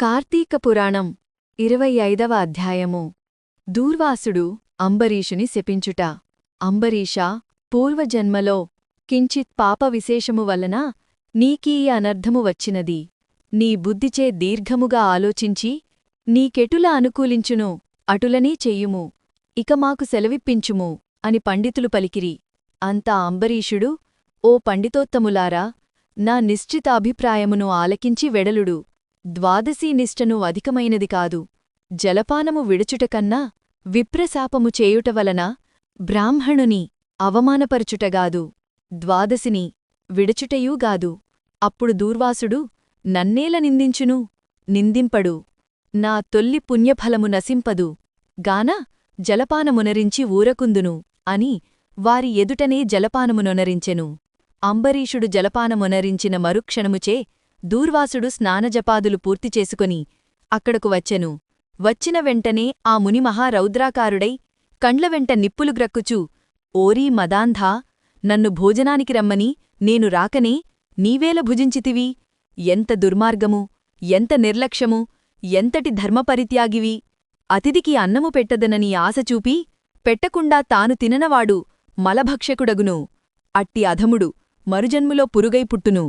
కార్తీక పురాణం ఇరవై ఐదవ అధ్యాయము. దూర్వాసుడు అంబరీషుని శపించుట. అంబరీషా పూర్వజన్మలో కించిత్ పాప విశేషము వలన నీకీ అనర్ధము వచ్చినది. నీ బుద్ధిచే దీర్ఘముగా ఆలోచించి నీకెటుల అనుకూలించును అటులనే చెయ్యుము ఇక మాకు సెలవిప్పించుము అని పండితులు పలికిరి. అంతా అంబరీషుడు ఓ పండితోత్తములారా నా నిశ్చితాభిప్రాయమును ఆలకించి వెడలుడు. ద్వాదశీ నిష్టను అధికమైనది కాదు. జలపానము విడుచుటకన్నా విప్రశాపము చేయుటవలన బ్రాహ్మణుని అవమానపరచుటగాదు ద్వాదశిని విడుచుటయూగాదు అప్పుడు దూర్వాసుడు నన్నేల నిందించును నిందింపడు. నా తొల్లి పుణ్యఫలము నశింపదు. గాన జలపానమునరించి ఊరకుందును అని వారి ఎదుటనే జలపానమునొనరించెను. అంబరీషుడు జలపానమునరించిన మరుక్షణముచే దూర్వాసుడు స్నానజపాదులు పూర్తి చేసుకుని అక్కడకు వచ్చెను. వచ్చిన వెంటనే ఆ ముని మహారౌద్రాకారుడై కండ్ల వెంట నిప్పులు గ్రక్కుచూ ఓరీ మదాంధా నన్ను భోజనానికి రమ్మని నేను రాకనే నీవేల భుజించితివి? ఎంత దుర్మార్గము ఎంత నిర్లక్ష్యము ఎంతటి ధర్మపరిత్యాగివి? అతిథికి అన్నము పెట్టదనని ఆశ చూపి పెట్టకుండా తాను తిననవాడు మలభక్షకుడగును. అట్టి అధముడు మరుజన్ములో పురుగై పుట్టును.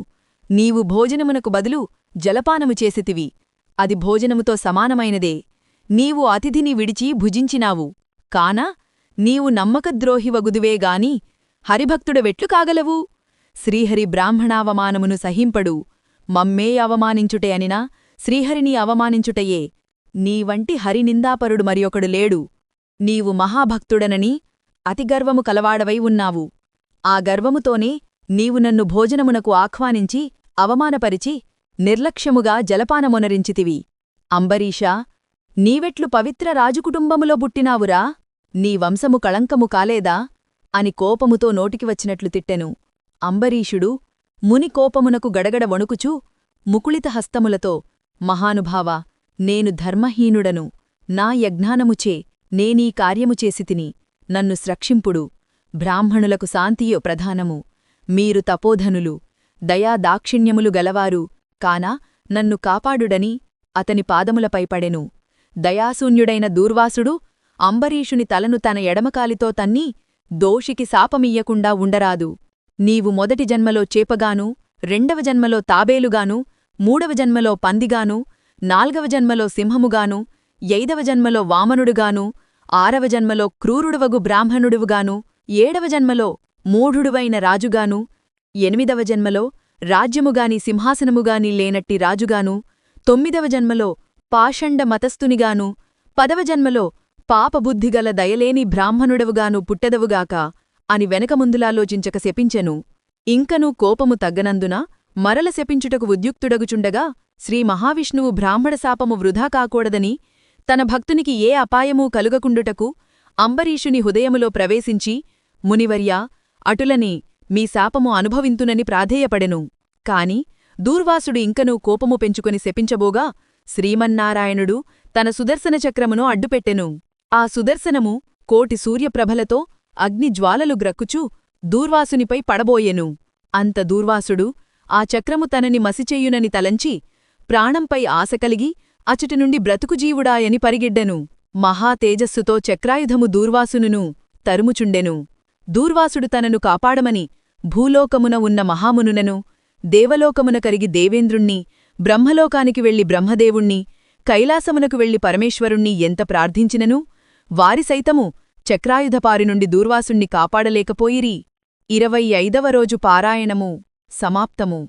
నీవు భోజనమునకు బదులు జలపానము చేసితివి. అది భోజనముతో సమానమైనదే. నీవు అతిథిని విడిచి భుజించినావు. కాన నీవు నమ్మకద్రోహివగుదువేగాని హరిభక్తుడవెట్లు కాగలవు? శ్రీహరి బ్రాహ్మణావమానమును సహింపడు. మమ్మే అవమానించుటే అనినా శ్రీహరిని అవమానించుటయే. నీవంటి హరినిందాపరుడు మరియొకడు లేడు. నీవు మహాభక్తుడనని అతిగర్వము కలవాడవై ఉన్నావు. ఆ గర్వముతోనే నీవు నన్ను భోజనమునకు ఆహ్వానించి అవమానపరిచి నిర్లక్ష్యముగా జలపానమొనరించితివి. అంబరీషా నీవెట్లు పవిత్ర రాజుకుటుంబములో బుట్టినావురా నీ వంశము కళంకము కాలేదా? అని కోపముతో నోటికి వచ్చినట్లు తిట్టెను. అంబరీషుడు ముని కోపమునకు గడగడ వణుకుచూ ముకుళిత హస్తములతో మహానుభావ నేను ధర్మహీనుడను నా యజ్ఞానముచే నేనీ కార్యము చేసితిని నన్ను స్రక్షింపుడు బ్రాహ్మణులకు శాంతియో ప్రధానము. మీరు తపోధనులు దయా దాక్షిణ్యములు గలవారు కాన నన్ను కాపాడుడని అతని పాదములపై పడెను. దయాశూన్యుడైన దూర్వాసుడు అంబరీషుని తలను తన ఎడమకాలితో తన్ని దోషికి శాపమియ్యకుండా ఉండరాదు. నీవు మొదటి జన్మలో చేపగాను రెండవ జన్మలో తాబేలుగాను మూడవ జన్మలో పందిగాను నాల్గవ జన్మలో సింహముగాను ఐదవ జన్మలో వామనుడుగాను ఆరవ జన్మలో క్రూరుడువగు బ్రాహ్మణుడువుగాను ఏడవ జన్మలో మూఢుడువైన రాజుగాను ఎనిమిదవ జన్మలో రాజ్యముగాని సింహాసనముగాని లేనట్టి రాజుగాను తొమ్మిదవ జన్మలో పాషండ మతస్థునిగాను పదవ జన్మలో పాపబుద్ధిగల దయలేని బ్రాహ్మణుడవుగాను పుట్టెదవుగాక అని వెనకముందులాలోచించక శపించెను. ఇంకనూ కోపము తగ్గనందున మరల శపించుటకు ఉద్యుక్తుడగుచుండగా శ్రీ మహావిష్ణువు బ్రాహ్మణశాపము వృధా కాకూడదని తన భక్తునికి ఏ అపాయమూ కలుగకుండుటకు అంబరీషుని హృదయములో ప్రవేశించి మునివర్యా అటులని మీ శాపము అనుభవింతునని ప్రాధేయపడెను. కాని దూర్వాసుడు ఇంకనూ కోపము పెంచుకొని శపించబోగా శ్రీమన్నారాయణుడు తన సుదర్శన చక్రమును అడ్డుపెట్టెను. ఆ సుదర్శనము కోటి సూర్యప్రభలతో అగ్నిజ్వాలలు గ్రక్కుచూ దూర్వాసునిపై పడబోయెను. అంత దూర్వాసుడు ఆ చక్రము తనని మసిచెయ్యునని తలంచి ప్రాణంపై ఆశ కలిగి అచటి నుండి బ్రతుకుజీవుడాయని పరిగిడ్డెను. మహాతేజస్సుతో చక్రాయుధము దూర్వాసునును తరుముచుండెను. దూర్వాసుడు తనను కాపాడమని భూలోకమున ఉన్న మహామునునను దేవలోకమున కరిగి దేవేంద్రుణ్ణి బ్రహ్మలోకానికి వెళ్ళి బ్రహ్మదేవుణ్ణి కైలాసమునకు వెళ్ళి పరమేశ్వరుణ్ణి ఎంత ప్రార్థించిననూ? వారి సైతము చక్రాయుధపారి నుండి దూర్వాసుణ్ణి కాపాడలేకపోయిరి. ఇరవై ఐదవ రోజు పారాయణము. సమాప్తము.